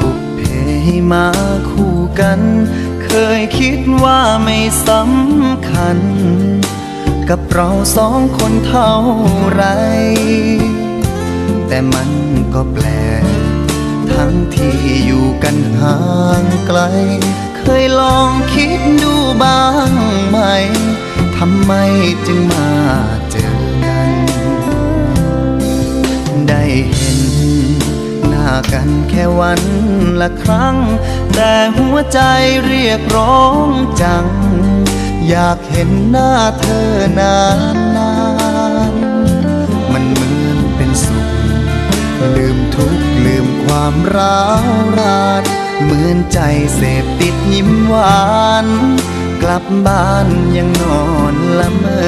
บุพเพมาคู่กัน เคยคิดว่าไม่สำคัญ กับเราสองคนเท่าไร แต่มันก็แปลกทั้งที่อยู่กันห่างไกล เคยลองคิดดูบ้างไหมทำไมจึงมาเจอกัน ได้เห็น กันแค่วันละครั้ง แต่หัวใจเรียกร้องจัง อยากเห็นหน้าเธอนานนานๆมันเหมือนเป็นสุข ลืมทุกข์ลืมความร้าวรานเหมือนใจเสพติดยิ้มหวาน กลับบ้านยังนอนละเมอ